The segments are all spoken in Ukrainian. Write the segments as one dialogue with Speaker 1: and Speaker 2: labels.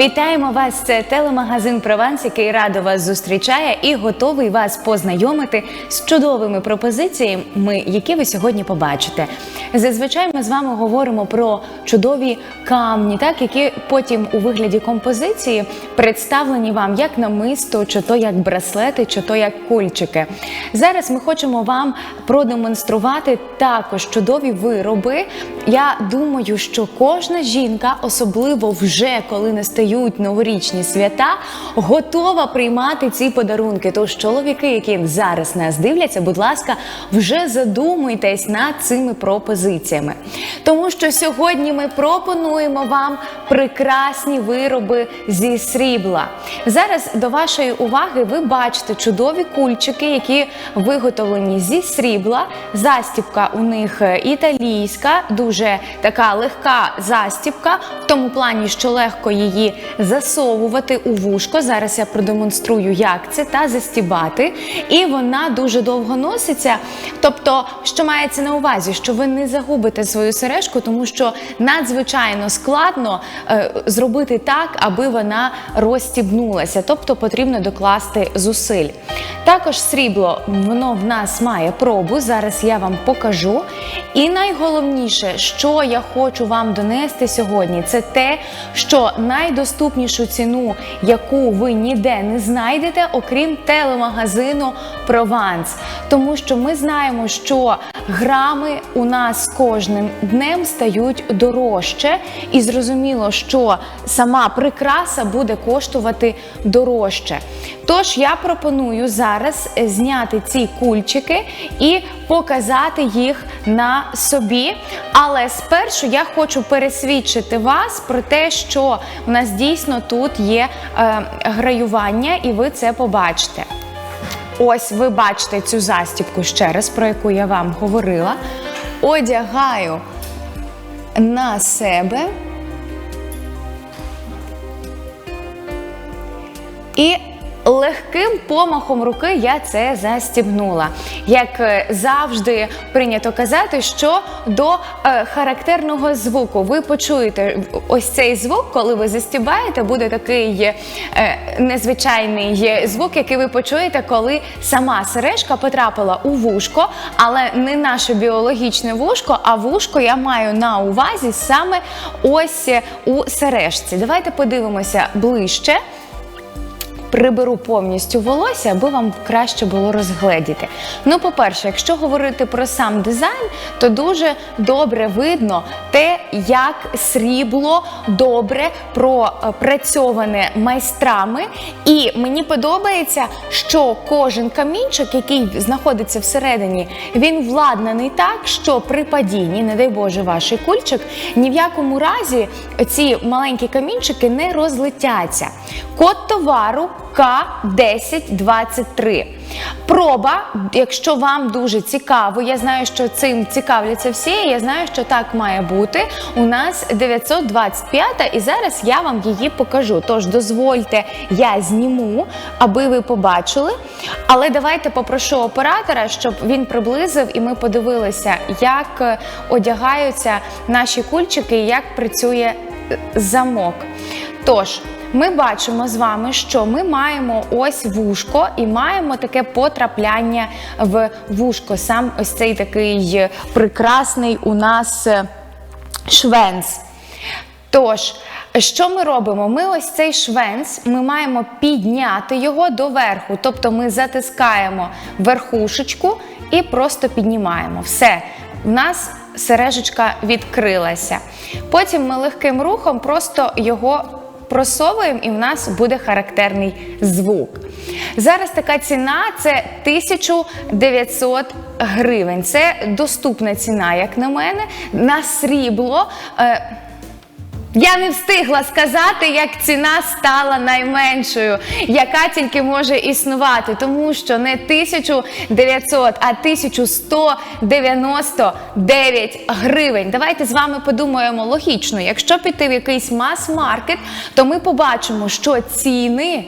Speaker 1: Вітаємо вас! Це телемагазин Прованс, який радо вас зустрічає і готовий вас познайомити з чудовими пропозиціями, які ви сьогодні побачите. Зазвичай ми з вами говоримо про чудові камні, так які потім у вигляді композиції представлені вам як намисто, чи то як браслети, чи то як кульчики. Зараз ми хочемо вам продемонструвати також чудові вироби. Я думаю, що кожна жінка, особливо вже коли настають новорічні свята, готова приймати ці подарунки. Тож чоловіки, які зараз нас дивляться, будь ласка, вже задумуйтесь над цими пропозиціями. Тому що сьогодні ми пропонуємо вам прекрасні вироби зі срібла. Зараз до вашої уваги ви бачите чудові кульчики, які виготовлені зі срібла. Застібка у них е, італійська, дуже така легка застібка, в тому плані, що легко її засовувати у вушко. Зараз я продемонструю, як це та застібати. І вона дуже довго носиться. Тобто, що мається на увазі, що ви не загубите свою сережку, тому що надзвичайно складно е, зробити так, аби вона розстібнулася. Тобто потрібно докласти зусиль. Також срібло воно в нас має пробу. Зараз я вам покажу. І найголовніше, що я хочу вам донести сьогодні, це те, що найдоступнішу ціну, яку ви ніде не знайдете, окрім телемагазину Прованс. Тому що ми знаємо, що грами у нас кожним днем стають дорожче, і зрозуміло, що сама прикраса буде коштувати дорожче. Тож я пропоную зараз зняти ці кульчики і показати їх на собі. Але спершу я хочу пересвідчити вас про те, що в нас дійсно тут є е, граювання, і ви це побачите. Ось ви бачите цю застібку ще раз, про яку я вам говорила. Одягаю на себе. І легким помахом руки я це застібнула. Як е, завжди прийнято казати, що до е, характерного звуку ви почуєте ось цей звук, коли ви застібаєте, буде такий е, незвичайний звук, який ви почуєте, коли сама сережка потрапила у вушко, але не наше біологічне вушко, а вушко я маю на увазі саме ось у сережці. Давайте подивимося ближче приберу повністю волосся, аби вам краще було розгледіти. Ну, по-перше, якщо говорити про сам дизайн, то дуже добре видно те, як срібло добре пропрацьоване майстрами. І мені подобається, що кожен камінчик, який знаходиться всередині, він владнаний так, що при падінні, не дай Боже, ваш кульчик, ні в якому разі ці маленькі камінчики не розлетяться. Код товару К1023. Проба, якщо вам дуже цікаво, я знаю, що цим цікавляться всі. Я знаю, що так має бути. У нас 925 і зараз я вам її покажу. Тож дозвольте, я зніму, аби ви побачили. Але давайте попрошу оператора, щоб він приблизив і ми подивилися, як одягаються наші кульчики і як працює е, замок. Тож. Ми бачимо з вами, що ми маємо ось вушко і маємо таке потрапляння в вушко. Сам ось цей такий прекрасний у нас е, швенц. Тож, що ми робимо? Ми ось цей швенц, ми маємо підняти його доверху. Тобто ми затискаємо верхушечку і просто піднімаємо. Все, в нас сережечка відкрилася. Потім ми легким рухом просто його просовуємо, і в нас буде характерний звук. Зараз така ціна це 1900 гривень. Це доступна ціна, як на мене, на срібло. Я не встигла сказати, як ціна стала найменшою, яка тільки може існувати, тому що не 1900, а 1199 гривень. Давайте з вами подумаємо логічно. Якщо піти в якийсь мас-маркет, то ми побачимо, що ціни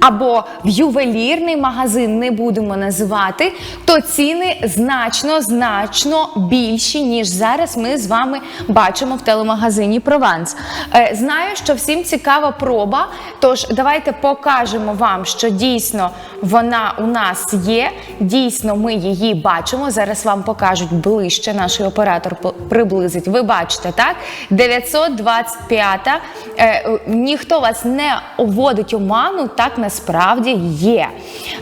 Speaker 1: або в ювелірний магазин не будемо називати, то ціни значно значно більші, ніж зараз ми з вами бачимо в телемагазині Прованс. Е, Знаю, що всім цікава проба. Тож давайте покажемо вам, що дійсно вона у нас є. Дійсно, ми її бачимо. Зараз вам покажуть ближче. Наш оператор приблизить. Ви бачите, так? 925. Е, ніхто вас не вводить у так насправді є.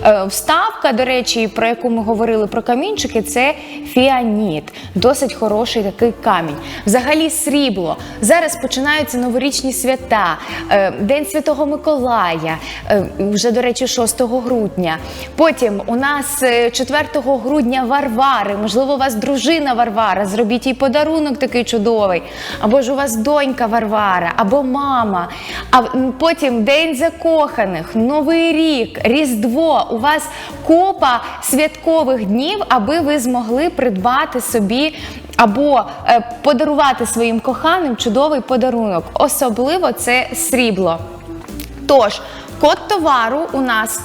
Speaker 1: Е, вставка, до речі, про яку ми говорили про камінчики, це фіаніт. Досить хороший такий камінь. Взагалі срібло. Зараз починаються новорічні свята, е, День Святого Миколая, е, вже, до речі, 6 грудня. Потім у нас е, 4 грудня Варвари. Можливо, у вас дружина Варвара. Зробіть їй подарунок такий чудовий. Або ж у вас донька Варвара, або мама. А потім День закоханих, Новий рік, Різдво. У вас купа святкових днів, аби ви змогли придбати собі або е, подарувати своїм коханим чудовий подарунок. Особливо це срібло. Тож, код товару у нас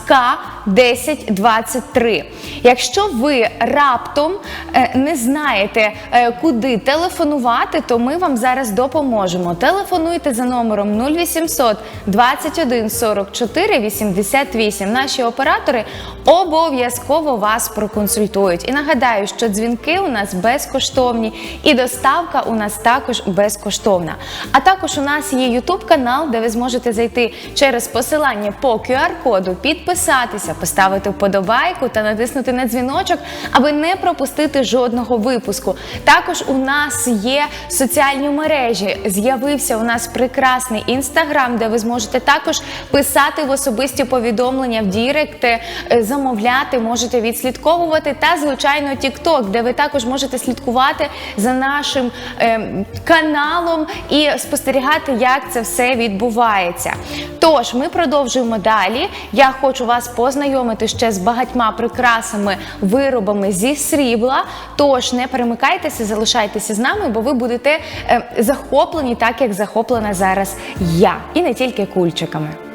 Speaker 1: К1023. Якщо ви раптом е, не знаєте, е, куди телефонувати, то ми вам зараз допоможемо. Телефонуйте за номером 0800 21 44 88. Наші оператори обов'язково вас проконсультують. І нагадаю, що дзвінки у нас безкоштовні, і доставка у нас також безкоштовна. А також у нас є YouTube канал, де ви зможете зайти через посилання по QR-коду, підписатися, поставити вподобайку та натиснути на дзвіночок, аби не пропустити жодного випуску. Також у нас є соціальні мережі. З'явився у нас прекрасний інстаграм, де ви зможете також писати в особисті повідомлення в Дірект, е, замовляти, можете відслідковувати. Та звичайно, TikTok, де ви також можете слідкувати за нашим е, каналом і спостерігати, як це все відбувається. Тож ми продовжуємо далі. Я хочу вас познайомити ще з багатьма прикрасами, виробами зі срібла. Тож не перемикайтеся, залишайтеся з нами, бо ви будете е, захоплені так, як захоплена зараз я, і не тільки кульчиками.